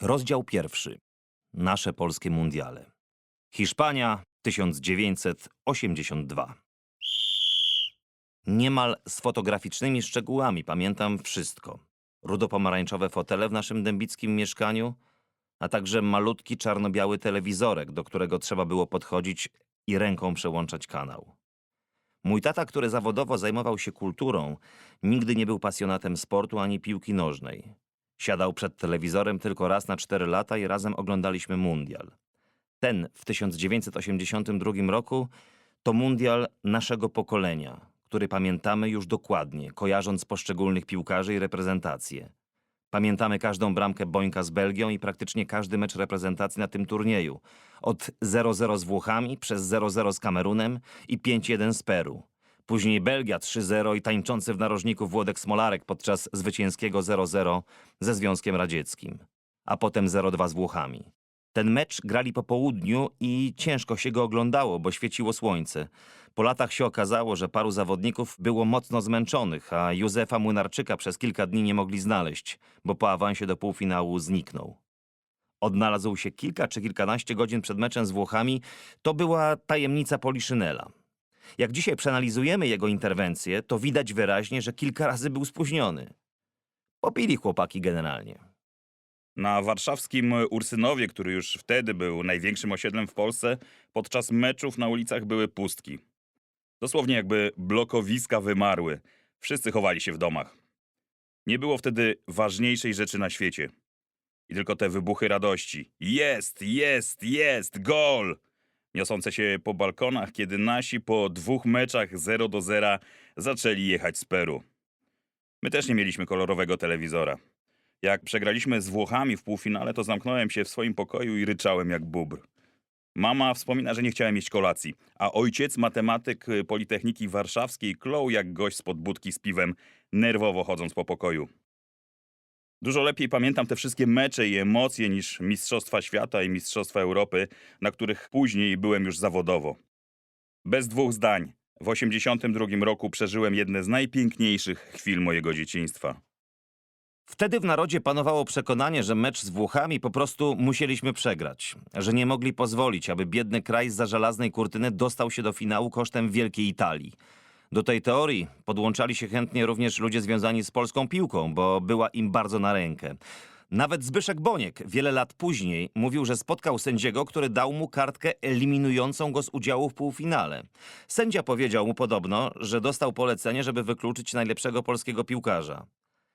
Rozdział pierwszy. Nasze polskie mundiale. Hiszpania 1982. Niemal z fotograficznymi szczegółami pamiętam wszystko. Rudopomarańczowe fotele w naszym dębickim mieszkaniu, a także malutki czarno-biały telewizorek, do którego trzeba było podchodzić i ręką przełączać kanał. Mój tata, który zawodowo zajmował się kulturą, nigdy nie był pasjonatem sportu ani piłki nożnej. Siadał przed telewizorem tylko raz na cztery lata i razem oglądaliśmy mundial. Ten w 1982 roku to mundial naszego pokolenia, który pamiętamy już dokładnie, kojarząc poszczególnych piłkarzy i reprezentacje. Pamiętamy każdą bramkę Bońka z Belgią i praktycznie każdy mecz reprezentacji na tym turnieju. Od 0-0 z Włochami, przez 0-0 z Kamerunem i 5-1 z Peru. Później Belgia 3-0 i tańczący w narożniku Włodek Smolarek podczas zwycięskiego 0-0 ze Związkiem Radzieckim. A potem 0-2 z Włochami. Ten mecz grali po południu i ciężko się go oglądało, bo świeciło słońce. Po latach się okazało, że paru zawodników było mocno zmęczonych, a Józefa Młynarczyka przez kilka dni nie mogli znaleźć, bo po awansie do półfinału zniknął. Odnalazł się kilka czy kilkanaście godzin przed meczem z Włochami. To była tajemnica Poliszynela. Jak dzisiaj przeanalizujemy jego interwencję, to widać wyraźnie, że kilka razy był spóźniony. Popili chłopaki generalnie. Na warszawskim Ursynowie, który już wtedy był największym osiedlem w Polsce, podczas meczów na ulicach były pustki. Dosłownie jakby blokowiska wymarły. Wszyscy chowali się w domach. Nie było wtedy ważniejszej rzeczy na świecie. I tylko te wybuchy radości. Jest, jest, jest, gol! Niosące się po balkonach, kiedy nasi po dwóch meczach 0 do 0 zaczęli jechać z Peru. My też nie mieliśmy kolorowego telewizora. Jak przegraliśmy z Włochami w półfinale, to zamknąłem się w swoim pokoju i ryczałem jak bóbr. Mama wspomina, że nie chciałem jeść kolacji, a ojciec, matematyk Politechniki Warszawskiej, klął jak gość spod budki z piwem, nerwowo chodząc po pokoju. Dużo lepiej pamiętam te wszystkie mecze i emocje niż Mistrzostwa Świata i Mistrzostwa Europy, na których później byłem już zawodowo. Bez dwóch zdań, w 1982 roku przeżyłem jedne z najpiękniejszych chwil mojego dzieciństwa. Wtedy w narodzie panowało przekonanie, że mecz z Włochami po prostu musieliśmy przegrać, że nie mogli pozwolić, aby biedny kraj z żelaznej kurtyny dostał się do finału kosztem Wielkiej Italii. Do tej teorii podłączali się chętnie również ludzie związani z polską piłką, bo była im bardzo na rękę. Nawet Zbyszek Boniek wiele lat później mówił, że spotkał sędziego, który dał mu kartkę eliminującą go z udziału w półfinale. Sędzia powiedział mu podobno, że dostał polecenie, żeby wykluczyć najlepszego polskiego piłkarza.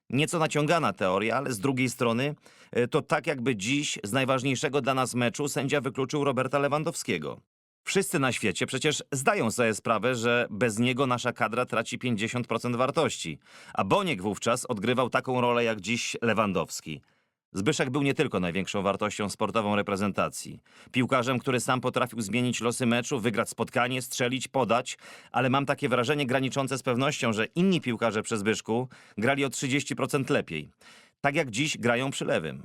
Nieco naciągana teoria, ale z drugiej strony e, to tak jakby dziś z najważniejszego dla nas meczu sędzia wykluczył Roberta Lewandowskiego. Wszyscy na świecie przecież zdają sobie sprawę, że bez niego nasza kadra traci 50% wartości, a Boniek wówczas odgrywał taką rolę jak dziś Lewandowski. Zbyszek był nie tylko największą wartością sportową reprezentacji. Piłkarzem, który sam potrafił zmienić losy meczu, wygrać spotkanie, strzelić, podać, ale mam takie wrażenie graniczące z pewnością, że inni piłkarze przy Zbyszku grali o 30% lepiej. Tak jak dziś grają przy lewym.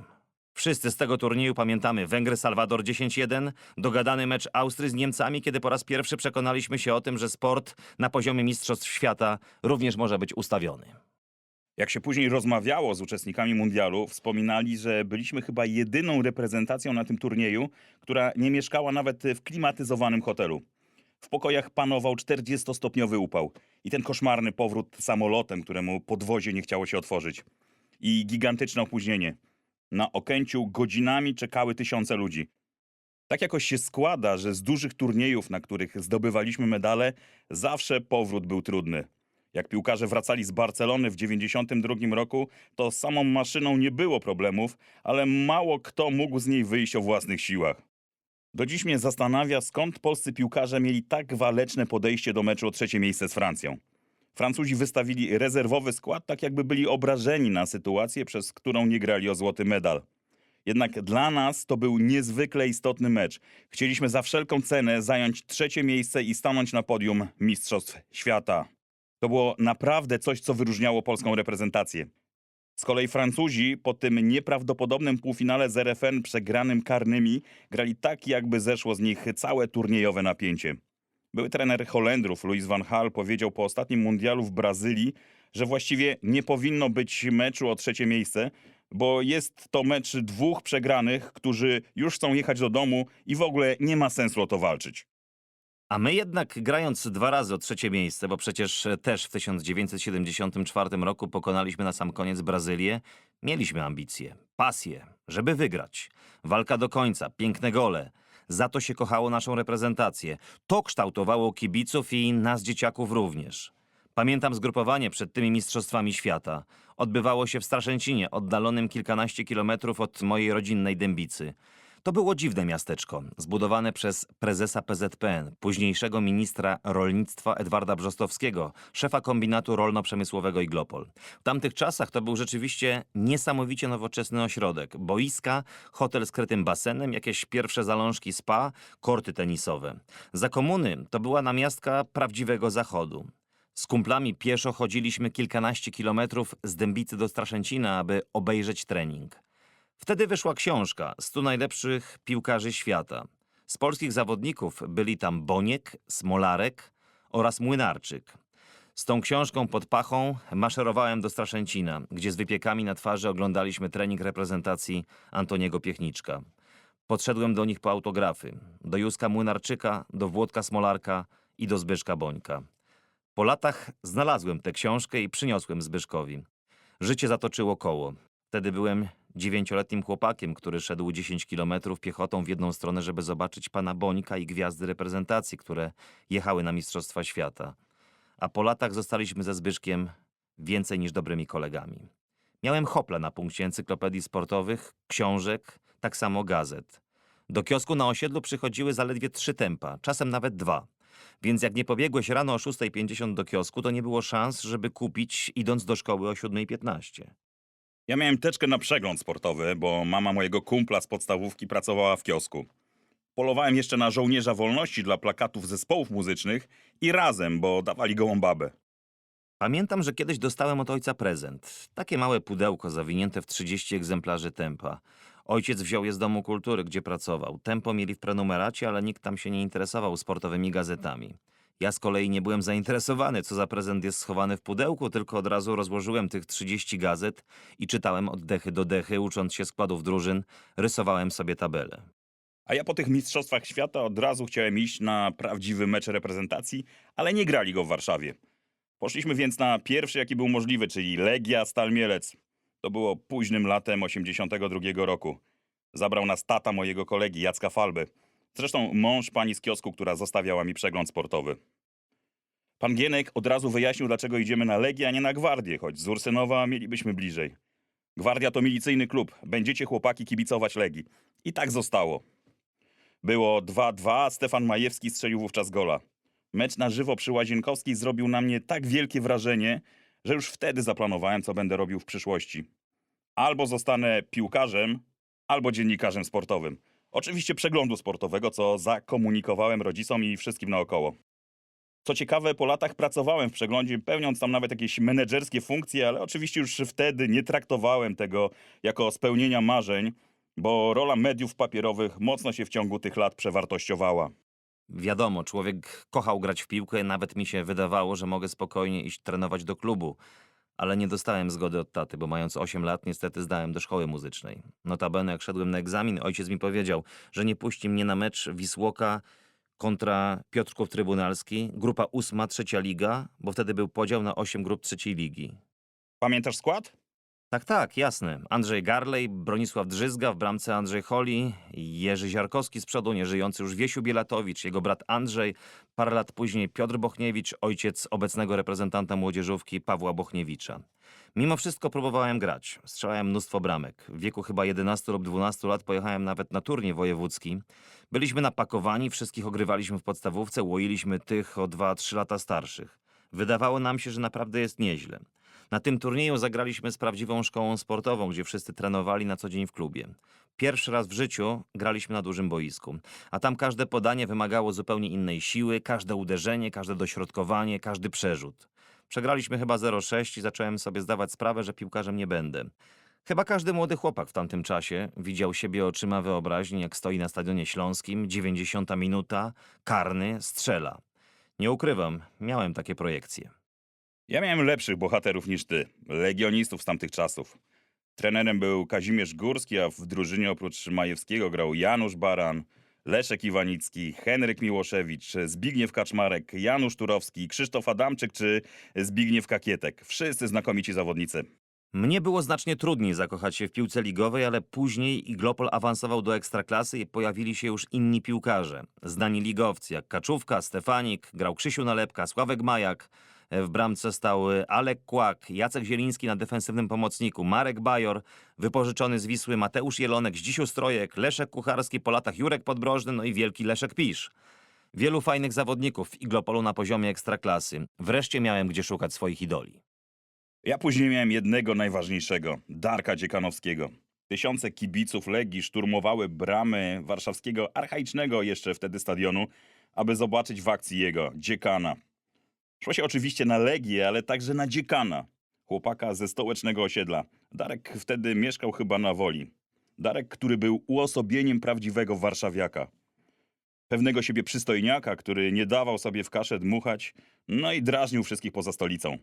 Wszyscy z tego turnieju pamiętamy Węgry-Salwador 10-1, dogadany mecz Austrii z Niemcami, kiedy po raz pierwszy przekonaliśmy się o tym, że sport na poziomie Mistrzostw Świata również może być ustawiony. Jak się później rozmawiało z uczestnikami mundialu, wspominali, że byliśmy chyba jedyną reprezentacją na tym turnieju, która nie mieszkała nawet w klimatyzowanym hotelu. W pokojach panował 40-stopniowy upał i ten koszmarny powrót samolotem, któremu podwozie nie chciało się otworzyć. I gigantyczne opóźnienie. Na Okęciu godzinami czekały tysiące ludzi. Tak jakoś się składa, że z dużych turniejów, na których zdobywaliśmy medale, zawsze powrót był trudny. Jak piłkarze wracali z Barcelony w 92 roku, to samą maszyną nie było problemów, ale mało kto mógł z niej wyjść o własnych siłach. Do dziś mnie zastanawia, skąd polscy piłkarze mieli tak waleczne podejście do meczu o trzecie miejsce z Francją. Francuzi wystawili rezerwowy skład, tak jakby byli obrażeni na sytuację, przez którą nie grali o złoty medal. Jednak dla nas to był niezwykle istotny mecz. Chcieliśmy za wszelką cenę zająć trzecie miejsce i stanąć na podium Mistrzostw Świata. To było naprawdę coś, co wyróżniało polską reprezentację. Z kolei Francuzi po tym nieprawdopodobnym półfinale z RFN przegranym karnymi grali tak, jakby zeszło z nich całe turniejowe napięcie. Były trener Holendrów, Louis van Gaal, powiedział po ostatnim mundialu w Brazylii, że właściwie nie powinno być meczu o trzecie miejsce, bo jest to mecz dwóch przegranych, którzy już chcą jechać do domu i w ogóle nie ma sensu o to walczyć. A my jednak grając dwa razy o trzecie miejsce, bo przecież też w 1974 roku pokonaliśmy na sam koniec Brazylię, mieliśmy ambicje, pasję, żeby wygrać. Walka do końca, piękne gole. Za to się kochało naszą reprezentację. To kształtowało kibiców i nas dzieciaków również. Pamiętam zgrupowanie przed tymi mistrzostwami świata. Odbywało się w Straszęcinie, oddalonym kilkanaście kilometrów od mojej rodzinnej Dębicy. To było dziwne miasteczko, zbudowane przez prezesa PZPN, późniejszego ministra rolnictwa Edwarda Brzostowskiego, szefa kombinatu rolno-przemysłowego Iglopol. W tamtych czasach to był rzeczywiście niesamowicie nowoczesny ośrodek. Boiska, hotel z krytym basenem, jakieś pierwsze zalążki spa, korty tenisowe. Za komuny to była namiastka prawdziwego zachodu. Z kumplami pieszo chodziliśmy kilkanaście kilometrów z Dębicy do Straszęcina, aby obejrzeć trening. Wtedy wyszła książka 100 najlepszych piłkarzy świata. Z polskich zawodników byli tam Boniek, Smolarek oraz Młynarczyk. Z tą książką pod pachą maszerowałem do Straszęcina, gdzie z wypiekami na twarzy oglądaliśmy trening reprezentacji Antoniego Piechniczka. Podszedłem do nich po autografy. Do Józka Młynarczyka, do Włodka Smolarka i do Zbyszka Bońka. Po latach znalazłem tę książkę i przyniosłem Zbyszkowi. Życie zatoczyło koło. Wtedy byłem dziewięcioletnim chłopakiem, który szedł 10 kilometrów piechotą w jedną stronę, żeby zobaczyć pana Bońka i gwiazdy reprezentacji, które jechały na Mistrzostwa Świata. A po latach zostaliśmy ze Zbyszkiem więcej niż dobrymi kolegami. Miałem hople na punkcie encyklopedii sportowych, książek, tak samo gazet. Do kiosku na osiedlu przychodziły zaledwie trzy tempa, czasem nawet dwa. Więc jak nie pobiegłeś rano o 6.50 do kiosku, to nie było szans, żeby kupić idąc do szkoły o 7.15. Ja miałem teczkę na przegląd sportowy, bo mama mojego kumpla z podstawówki pracowała w kiosku. Polowałem jeszcze na żołnierza wolności dla plakatów zespołów muzycznych i razem, bo dawali gołą babę. Pamiętam, że kiedyś dostałem od ojca prezent. Takie małe pudełko zawinięte w 30 egzemplarzy tempa. Ojciec wziął je z Domu Kultury, gdzie pracował. Tempo mieli w prenumeracie, ale nikt tam się nie interesował sportowymi gazetami. Ja z kolei nie byłem zainteresowany, co za prezent jest schowany w pudełku, tylko od razu rozłożyłem tych 30 gazet i czytałem od dechy do dechy, ucząc się składów drużyn, rysowałem sobie tabelę. A ja po tych mistrzostwach świata od razu chciałem iść na prawdziwy mecz reprezentacji, ale nie grali go w Warszawie. Poszliśmy więc na pierwszy, jaki był możliwy, czyli Legia Stal Mielec. To było późnym latem 82 roku. Zabrał nas tata mojego kolegi Jacka Falby. Zresztą mąż pani z kiosku, która zostawiała mi przegląd sportowy. Pan Gienek od razu wyjaśnił, dlaczego idziemy na Legię, a nie na Gwardię, choć z Ursynowa mielibyśmy bliżej. Gwardia to milicyjny klub. Będziecie chłopaki kibicować Legii. I tak zostało. Było 2-2, a Stefan Majewski strzelił wówczas gola. Mecz na żywo przy Łazienkowskiej zrobił na mnie tak wielkie wrażenie, że już wtedy zaplanowałem, co będę robił w przyszłości. Albo zostanę piłkarzem, albo dziennikarzem sportowym. Oczywiście przeglądu sportowego, co zakomunikowałem rodzicom i wszystkim naokoło. Co ciekawe, po latach pracowałem w przeglądzie, pełniąc tam nawet jakieś menedżerskie funkcje, ale oczywiście już wtedy nie traktowałem tego jako spełnienia marzeń, bo rola mediów papierowych mocno się w ciągu tych lat przewartościowała. Wiadomo, człowiek kochał grać w piłkę, nawet mi się wydawało, że mogę spokojnie iść trenować do klubu. Ale nie dostałem zgody od taty, bo mając 8 lat niestety zdałem do szkoły muzycznej. Notabene jak szedłem na egzamin, ojciec mi powiedział, że nie puści mnie na mecz Wisłoka kontra Piotrków Trybunalski, grupa ósma, trzecia liga, bo wtedy był podział na 8 grup trzeciej ligi. Pamiętasz skład? Tak, tak, jasne. Andrzej Garlej, Bronisław Drzyzga, w bramce Andrzej Holi, Jerzy Ziarkowski z przodu, nieżyjący już Wiesiu Bielatowicz, jego brat Andrzej, parę lat później Piotr Bochniewicz, ojciec obecnego reprezentanta młodzieżówki Pawła Bochniewicza. Mimo wszystko próbowałem grać. Strzelałem mnóstwo bramek. W wieku chyba 11 lub 12 lat pojechałem nawet na turniej wojewódzki. Byliśmy napakowani, wszystkich ogrywaliśmy w podstawówce, łoiliśmy tych o 2-3 lata starszych. Wydawało nam się, że naprawdę jest nieźle. Na tym turnieju zagraliśmy z prawdziwą szkołą sportową, gdzie wszyscy trenowali na co dzień w klubie. Pierwszy raz w życiu graliśmy na dużym boisku, a tam każde podanie wymagało zupełnie innej siły, każde uderzenie, każde dośrodkowanie, każdy przerzut. Przegraliśmy chyba 0-6 i zacząłem sobie zdawać sprawę, że piłkarzem nie będę. Chyba każdy młody chłopak w tamtym czasie widział siebie oczyma wyobraźni, jak stoi na stadionie śląskim, 90 minuta, karny, strzela. Nie ukrywam, miałem takie projekcje. Ja miałem lepszych bohaterów niż ty, legionistów z tamtych czasów. Trenerem był Kazimierz Górski, a w drużynie oprócz Majewskiego grał Janusz Baran, Leszek Iwanicki, Henryk Miłoszewicz, Zbigniew Kaczmarek, Janusz Turowski, Krzysztof Adamczyk czy Zbigniew Kakietek. Wszyscy znakomici zawodnicy. Mnie było znacznie trudniej zakochać się w piłce ligowej, ale później Iglopol awansował do ekstraklasy i pojawili się już inni piłkarze. Znani ligowcy jak Kaczówka, Stefanik, grał Krzysiu Nalepka, Sławek Majak. W bramce stał Alek Kłak, Jacek Zieliński na defensywnym pomocniku, Marek Bajor, wypożyczony z Wisły Mateusz Jelonek, Zdzisiu Strojek, Leszek Kucharski, po latach Jurek Podbrożny, no i wielki Leszek Pisz. Wielu fajnych zawodników w Iglopolu na poziomie ekstraklasy. Wreszcie miałem gdzie szukać swoich idoli. Ja później miałem jednego najważniejszego, Darka Dziekanowskiego. Tysiące kibiców Legii szturmowały bramy warszawskiego, archaicznego jeszcze wtedy stadionu, aby zobaczyć w akcji jego, Dziekana. Szło się oczywiście na Legię, ale także na Dziekana, chłopaka ze stołecznego osiedla. Darek wtedy mieszkał chyba na Woli. Darek, który był uosobieniem prawdziwego warszawiaka. Pewnego siebie przystojniaka, który nie dawał sobie w kaszę dmuchać, no i drażnił wszystkich poza stolicą.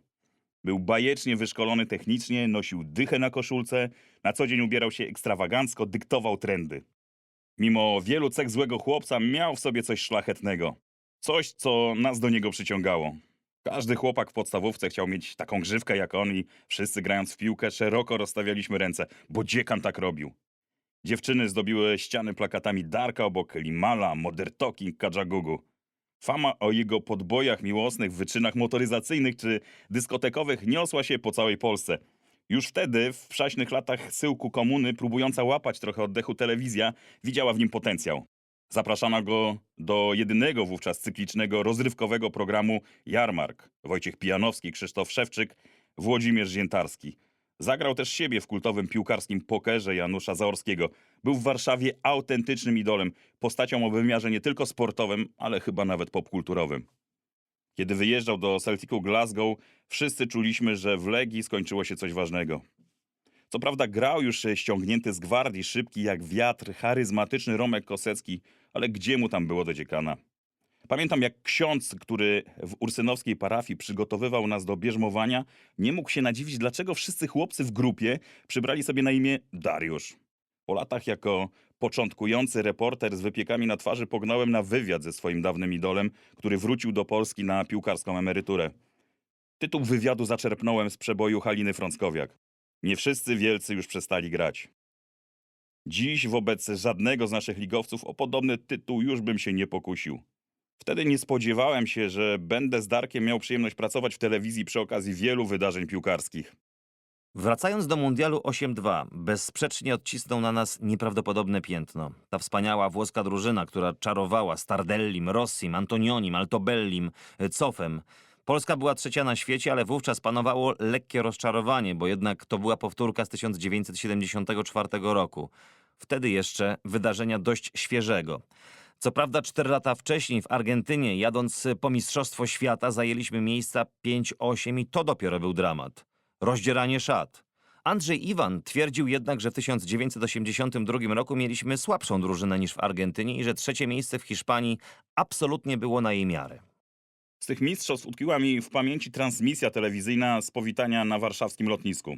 Był bajecznie wyszkolony technicznie, nosił dychę na koszulce, na co dzień ubierał się ekstrawagancko, dyktował trendy. Mimo wielu cech złego chłopca miał w sobie coś szlachetnego. Coś, co nas do niego przyciągało. Każdy chłopak w podstawówce chciał mieć taką grzywkę jak on i wszyscy grając w piłkę szeroko rozstawialiśmy ręce, bo dziekan tak robił. Dziewczyny zdobiły ściany plakatami Darka obok Limala, Modern Talking, Kadżagugu. Fama o jego podbojach miłosnych, wyczynach motoryzacyjnych czy dyskotekowych niosła się po całej Polsce. Już wtedy, w przaśnych latach syłku komuny, próbująca łapać trochę oddechu telewizja, widziała w nim potencjał. Zapraszano go do jedynego wówczas cyklicznego, rozrywkowego programu Jarmark. Wojciech Pijanowski, Krzysztof Szewczyk, Włodzimierz Ziętarski. Zagrał też siebie w kultowym piłkarskim pokerze Janusza Zaorskiego. Był w Warszawie autentycznym idolem, postacią o wymiarze nie tylko sportowym, ale chyba nawet popkulturowym. Kiedy wyjeżdżał do Celticu Glasgow, wszyscy czuliśmy, że w Legii skończyło się coś ważnego. Co prawda grał już ściągnięty z gwardii, szybki jak wiatr, charyzmatyczny Romek Kosecki, ale gdzie mu tam było do dziekana? Pamiętam jak ksiądz, który w ursynowskiej parafii przygotowywał nas do bierzmowania, nie mógł się nadziwić, dlaczego wszyscy chłopcy w grupie przybrali sobie na imię Dariusz. Po latach jako początkujący reporter z wypiekami na twarzy pognałem na wywiad ze swoim dawnym idolem, który wrócił do Polski na piłkarską emeryturę. Tytuł wywiadu zaczerpnąłem z przeboju Haliny Frąckowiak. Nie wszyscy wielcy już przestali grać. Dziś wobec żadnego z naszych ligowców o podobny tytuł już bym się nie pokusił. Wtedy nie spodziewałem się, że będę z Darkiem miał przyjemność pracować w telewizji przy okazji wielu wydarzeń piłkarskich. Wracając do Mundialu 8-2, bezsprzecznie odcisnął na nas nieprawdopodobne piętno. Ta wspaniała włoska drużyna, która czarowała Stardellim, Rossim, Antonionim, Altobellim, Cofem. Polska była trzecia na świecie, ale wówczas panowało lekkie rozczarowanie, bo jednak to była powtórka z 1974 roku. Wtedy jeszcze wydarzenia dość świeżego. Co prawda, cztery lata wcześniej w Argentynie, jadąc po Mistrzostwo Świata, zajęliśmy miejsca 5-8 i to dopiero był dramat. Rozdzieranie szat. Andrzej Iwan twierdził jednak, że w 1982 roku mieliśmy słabszą drużynę niż w Argentynie i że trzecie miejsce w Hiszpanii absolutnie było na jej miarę. Z tych mistrzostw utkwiła mi w pamięci transmisja telewizyjna z powitania na warszawskim lotnisku.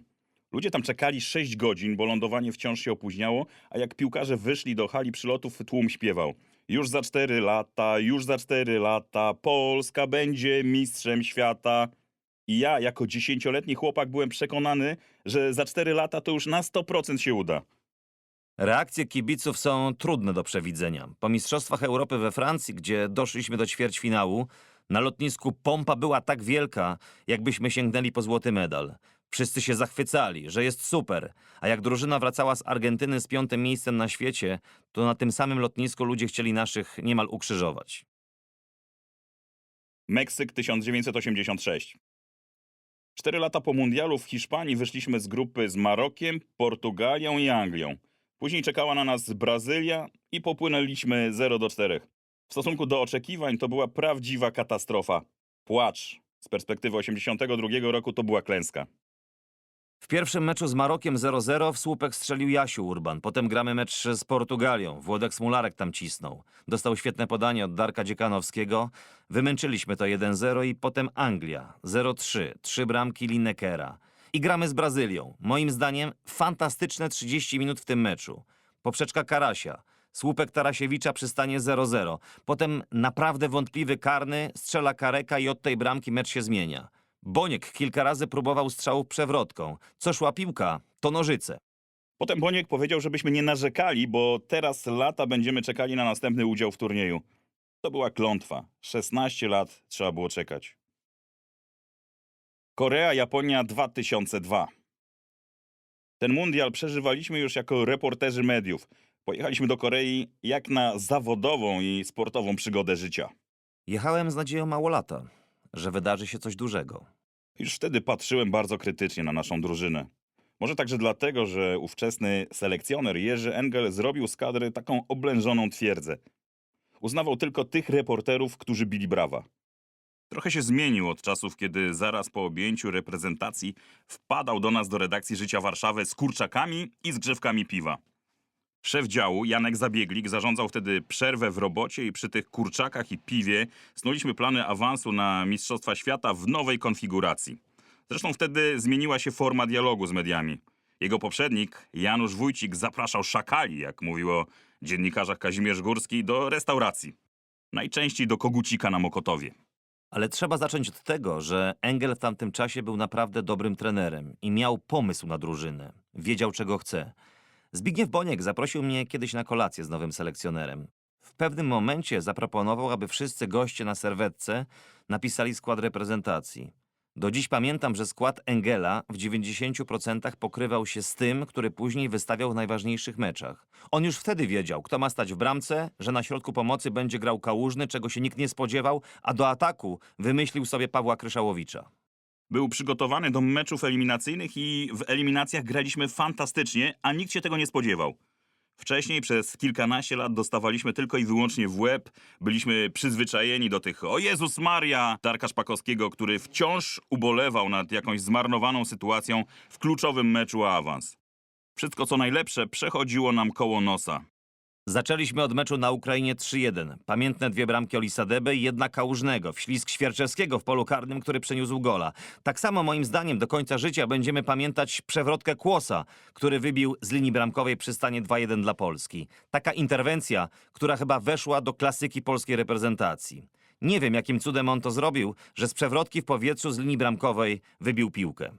Ludzie tam czekali 6 godzin, bo lądowanie wciąż się opóźniało, a jak piłkarze wyszli do hali przylotów, tłum śpiewał. Już za 4 lata, już za 4 lata, Polska będzie mistrzem świata. I ja, jako dziesięcioletni chłopak, byłem przekonany, że za 4 lata to już na 100% się uda. Reakcje kibiców są trudne do przewidzenia. Po Mistrzostwach Europy we Francji, gdzie doszliśmy do ćwierćfinału, na lotnisku pompa była tak wielka, jakbyśmy sięgnęli po złoty medal. Wszyscy się zachwycali, że jest super, a jak drużyna wracała z Argentyny z piątym miejscem na świecie, to na tym samym lotnisku ludzie chcieli naszych niemal ukrzyżować. Meksyk 1986. Cztery lata po mundialu w Hiszpanii wyszliśmy z grupy z Marokiem, Portugalią i Anglią. Później czekała na nas Brazylia i popłynęliśmy 0 do 4. W stosunku do oczekiwań to była prawdziwa katastrofa. Płacz. Z perspektywy 82 roku to była klęska. W pierwszym meczu z Marokiem 0-0 w słupek strzelił Jasiu Urban. Potem gramy mecz z Portugalią. Włodek Smularek tam cisnął. Dostał świetne podanie od Darka Dziekanowskiego. Wymęczyliśmy to 1-0 i potem Anglia 0-3. Trzy bramki Linekera. I gramy z Brazylią. Moim zdaniem fantastyczne 30 minut w tym meczu. Poprzeczka Karasia, słupek Tarasiewicza przy stanie 0-0. Potem naprawdę wątpliwy karny, strzela Kareka i od tej bramki mecz się zmienia. Boniek kilka razy próbował strzałów przewrotką. Co szła piłka, to nożyce. Potem Boniek powiedział, żebyśmy nie narzekali, bo teraz lata będziemy czekali na następny udział w turnieju. To była klątwa. 16 lat trzeba było czekać. Korea, Japonia 2002. Ten mundial przeżywaliśmy już jako reporterzy mediów. Pojechaliśmy do Korei jak na zawodową i sportową przygodę życia. Jechałem z nadzieją mało lata, że wydarzy się coś dużego. Już wtedy patrzyłem bardzo krytycznie na naszą drużynę. Może także dlatego, że ówczesny selekcjoner Jerzy Engel zrobił z kadry taką oblężoną twierdzę. Uznawał tylko tych reporterów, którzy bili brawa. Trochę się zmienił od czasów, kiedy zaraz po objęciu reprezentacji wpadał do nas do redakcji Życia Warszawy z kurczakami i z grzewkami piwa. Szef działu, Janek Zabieglik, zarządzał wtedy przerwę w robocie i przy tych kurczakach i piwie snuliśmy plany awansu na Mistrzostwa Świata w nowej konfiguracji. Zresztą wtedy zmieniła się forma dialogu z mediami. Jego poprzednik, Janusz Wójcik, zapraszał szakali, jak mówił o dziennikarzach Kazimierz Górski, do restauracji. Najczęściej do kogucika na Mokotowie. Ale trzeba zacząć od tego, że Engel w tamtym czasie był naprawdę dobrym trenerem i miał pomysł na drużynę. Wiedział, czego chce. Zbigniew Boniek zaprosił mnie kiedyś na kolację z nowym selekcjonerem. W pewnym momencie zaproponował, aby wszyscy goście na serwetce napisali skład reprezentacji. Do dziś pamiętam, że skład Engela w 90% pokrywał się z tym, który później wystawiał w najważniejszych meczach. On już wtedy wiedział, kto ma stać w bramce, że na środku pomocy będzie grał Kałużny, czego się nikt nie spodziewał, a do ataku wymyślił sobie Pawła Kryszałowicza. Był przygotowany do meczów eliminacyjnych i w eliminacjach graliśmy fantastycznie, a nikt się tego nie spodziewał. Wcześniej przez kilkanaście lat dostawaliśmy tylko i wyłącznie w łeb. Byliśmy przyzwyczajeni do tych o Jezus Maria Darka Szpakowskiego, który wciąż ubolewał nad jakąś zmarnowaną sytuacją w kluczowym meczu o awans. Wszystko co najlepsze przechodziło nam koło nosa. Zaczęliśmy od meczu na Ukrainie 3-1. Pamiętne dwie bramki Olisadebe i jedna Kałużnego, wślizg Świerczewskiego w polu karnym, który przeniósł gola. Tak samo moim zdaniem do końca życia będziemy pamiętać przewrotkę Kłosa, który wybił z linii bramkowej przy stanie 2-1 dla Polski. Taka interwencja, która chyba weszła do klasyki polskiej reprezentacji. Nie wiem, jakim cudem on to zrobił, że z przewrotki w powietrzu z linii bramkowej wybił piłkę.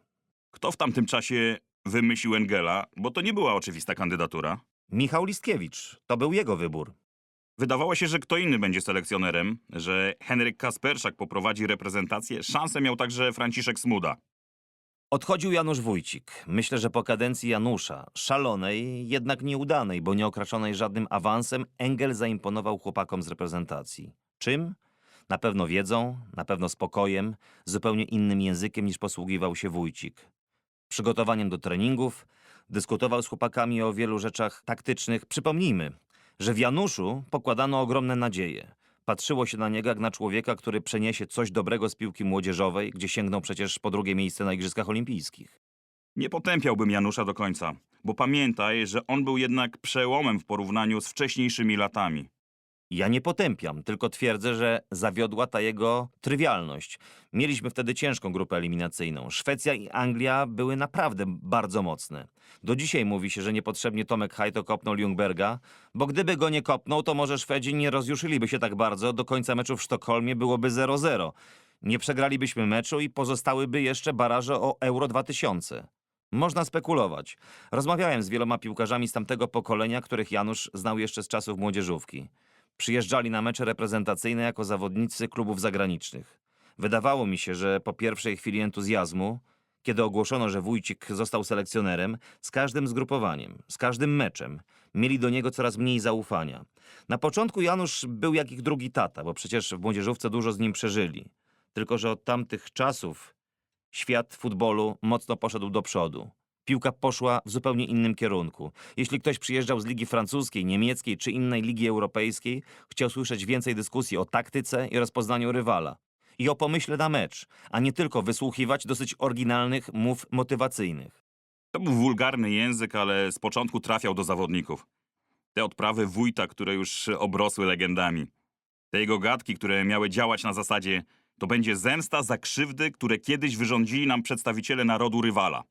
Kto w tamtym czasie wymyślił Engela, bo to nie była oczywista kandydatura. Michał Listkiewicz. To był jego wybór. Wydawało się, że kto inny będzie selekcjonerem, że Henryk Kasperszak poprowadzi reprezentację. Szansę miał także Franciszek Smuda. Odchodził Janusz Wójcik. Myślę, że po kadencji Janusza, szalonej, jednak nieudanej, bo nie okraczonej żadnym awansem, Engel zaimponował chłopakom z reprezentacji. Czym? Na pewno wiedzą, na pewno spokojem, zupełnie innym językiem niż posługiwał się Wójcik. Przygotowaniem do treningów, dyskutował z chłopakami o wielu rzeczach taktycznych. Przypomnijmy, że w Januszu pokładano ogromne nadzieje. Patrzyło się na niego jak na człowieka, który przeniesie coś dobrego z piłki młodzieżowej, gdzie sięgnął przecież po drugie miejsce na Igrzyskach Olimpijskich. Nie potępiałbym Janusza do końca, bo pamiętaj, że on był jednak przełomem w porównaniu z wcześniejszymi latami. Ja nie potępiam, tylko twierdzę, że zawiodła ta jego trywialność. Mieliśmy wtedy ciężką grupę eliminacyjną. Szwecja i Anglia były naprawdę bardzo mocne. Do dzisiaj mówi się, że niepotrzebnie Tomek Hajto kopnął Ljungberga, bo gdyby go nie kopnął, to może Szwedzi nie rozjuszyliby się tak bardzo. Do końca meczu w Sztokholmie byłoby 0-0. Nie przegralibyśmy meczu i pozostałyby jeszcze baraże o Euro 2000. Można spekulować. Rozmawiałem z wieloma piłkarzami z tamtego pokolenia, których Janusz znał jeszcze z czasów młodzieżówki. Przyjeżdżali na mecze reprezentacyjne jako zawodnicy klubów zagranicznych. Wydawało mi się, że po pierwszej chwili entuzjazmu, kiedy ogłoszono, że Wójcik został selekcjonerem, z każdym zgrupowaniem, z każdym meczem mieli do niego coraz mniej zaufania. Na początku Janusz był jak ich drugi tata, bo przecież w młodzieżówce dużo z nim przeżyli. Tylko, że od tamtych czasów świat futbolu mocno poszedł do przodu. Piłka poszła w zupełnie innym kierunku. Jeśli ktoś przyjeżdżał z ligi francuskiej, niemieckiej czy innej ligi europejskiej, chciał słyszeć więcej dyskusji o taktyce i rozpoznaniu rywala. I o pomyśle na mecz, a nie tylko wysłuchiwać dosyć oryginalnych mów motywacyjnych. To był wulgarny język, ale z początku trafiał do zawodników. Te odprawy wójta, które już obrosły legendami. Te jego gadki, które miały działać na zasadzie To będzie zemsta za krzywdy, które kiedyś wyrządzili nam przedstawiciele narodu rywala.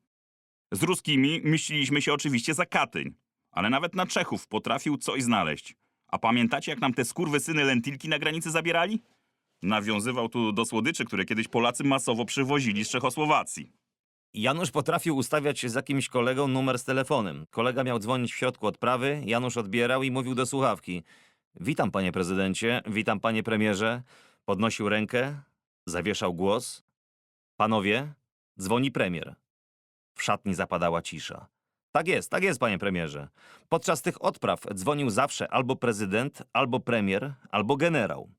Z ruskimi myśleliśmy się oczywiście za Katyń, ale nawet na Czechów potrafił coś znaleźć. A pamiętacie, jak nam te skurwysyny lentilki na granicy zabierali? Nawiązywał tu do słodyczy, które kiedyś Polacy masowo przywozili z Czechosłowacji. Janusz potrafił ustawiać z jakimś kolegą numer z telefonem. Kolega miał dzwonić w środku odprawy, Janusz odbierał i mówił do słuchawki. Witam panie prezydencie, witam panie premierze. Podnosił rękę, zawieszał głos. Panowie, dzwoni premier. W szatni zapadała cisza. Tak jest, tak jest, panie premierze. Podczas tych odpraw dzwonił zawsze albo prezydent, albo premier, albo generał.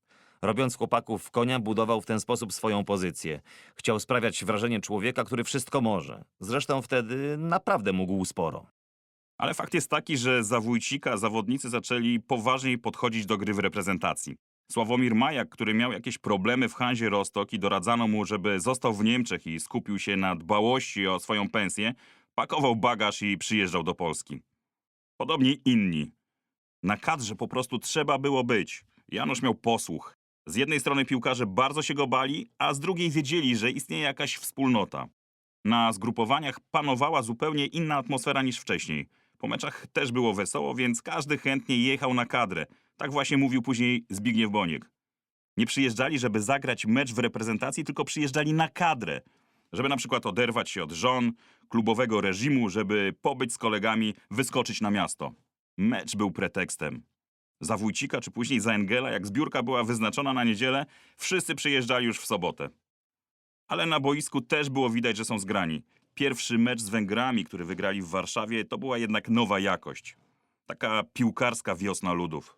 Robiąc chłopaków w konia, budował w ten sposób swoją pozycję. Chciał sprawiać wrażenie człowieka, który wszystko może. Zresztą wtedy naprawdę mógł sporo. Ale fakt jest taki, że za Wójcika zawodnicy zaczęli poważniej podchodzić do gry w reprezentacji. Sławomir Majak, który miał jakieś problemy w Hanzie Rostock i doradzano mu, żeby został w Niemczech i skupił się na dbałości o swoją pensję, pakował bagaż i przyjeżdżał do Polski. Podobnie inni. Na kadrze po prostu trzeba było być. Janusz miał posłuch. Z jednej strony piłkarze bardzo się go bali, a z drugiej wiedzieli, że istnieje jakaś wspólnota. Na zgrupowaniach panowała zupełnie inna atmosfera niż wcześniej. Po meczach też było wesoło, więc każdy chętnie jechał na kadrę. Tak właśnie mówił później Zbigniew Boniek. Nie przyjeżdżali, żeby zagrać mecz w reprezentacji, tylko przyjeżdżali na kadrę. Żeby na przykład oderwać się od żon, klubowego reżimu, żeby pobyć z kolegami, wyskoczyć na miasto. Mecz był pretekstem. Za Wójcika czy później za Engela, jak zbiórka była wyznaczona na niedzielę, wszyscy przyjeżdżali już w sobotę. Ale na boisku też było widać, że są zgrani. Pierwszy mecz z Węgrami, który wygrali w Warszawie, to była jednak nowa jakość. Taka piłkarska wiosna ludów.